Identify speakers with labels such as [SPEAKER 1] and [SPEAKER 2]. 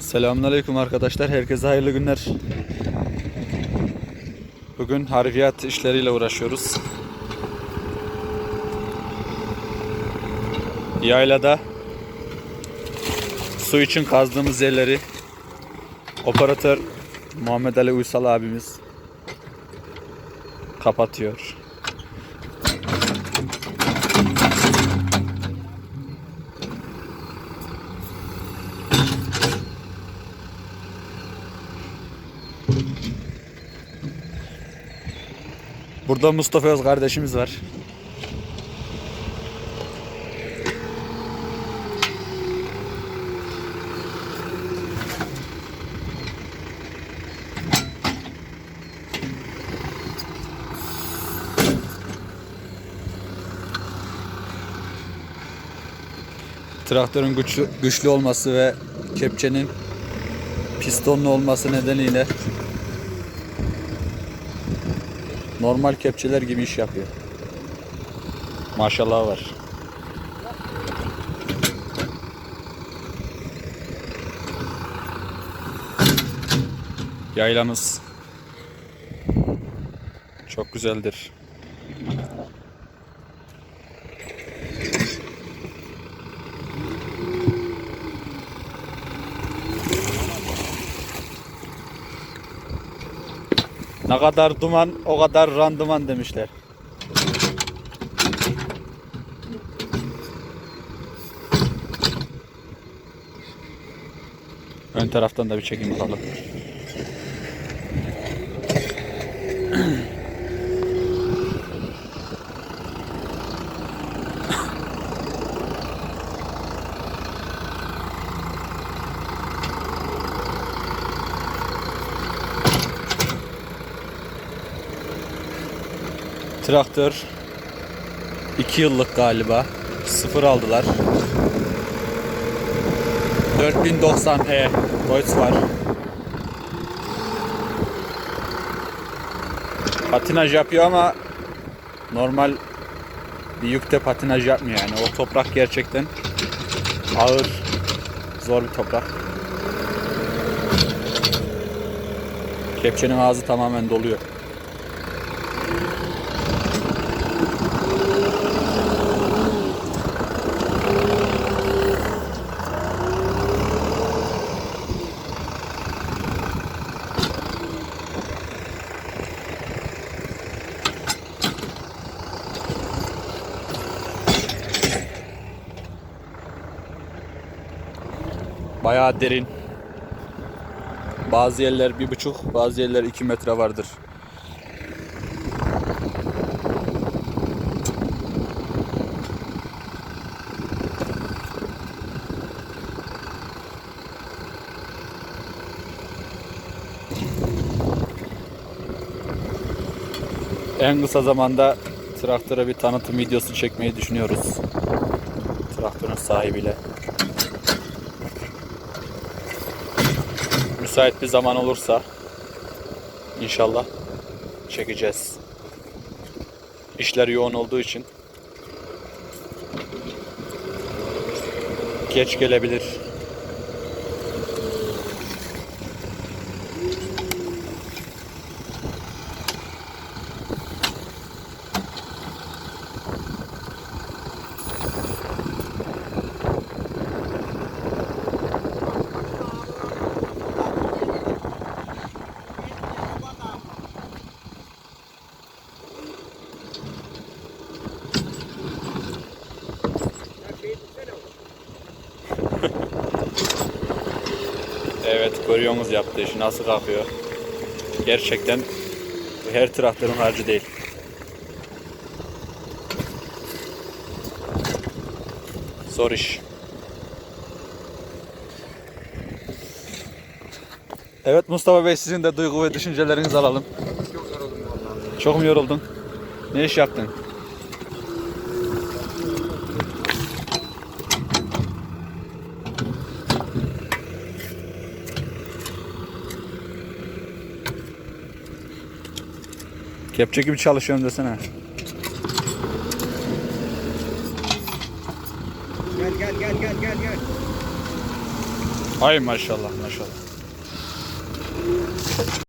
[SPEAKER 1] Selamünaleyküm arkadaşlar. Herkese hayırlı günler. Bugün harfiyat işleriyle uğraşıyoruz. Yaylada su için kazdığımız yerleri operatör Muhammed Ali Uysal abimiz kapatıyor. Burada Mustafa Öz kardeşimiz var. Traktörün güçlü, güçlü olması ve kepçenin pistonlu olması nedeniyle normal kepçeler gibi iş yapıyor. Maşallah var. Yaylamız çok güzeldir. Ne kadar duman o kadar randıman demişler. Ön taraftan da bir çekim alalım. Traktör 2 yıllık galiba. Sıfır aldılar. 4090E Deutz var. Patinaj yapıyor ama normal bir yükte patinaj yapmıyor yani. O toprak gerçekten ağır, zor bir toprak. Kepçenin ağzı tamamen doluyor. Bayağı derin. Bazı yerler bir buçuk, bazı yerler iki metre vardır. En kısa zamanda traktöre bir tanıtım videosu çekmeyi düşünüyoruz. Traktörün sahibiyle. Müsait bir zaman olursa inşallah çekeceğiz. İşler yoğun olduğu için geç gelebilir. Evet görüyorsunuz yaptığı işi nasıl kalkıyor. Gerçekten her traktörün harcı değil. Zor iş. Evet Mustafa Bey sizin de duygu ve düşüncelerinizi alalım.
[SPEAKER 2] Çok yoruldum vallahi.
[SPEAKER 1] Çok mu yoruldun? Ne iş yaptın? Kepçe gibi çalışıyorum desene.
[SPEAKER 2] Gel gel gel gel gel gel.
[SPEAKER 1] Ay maşallah maşallah.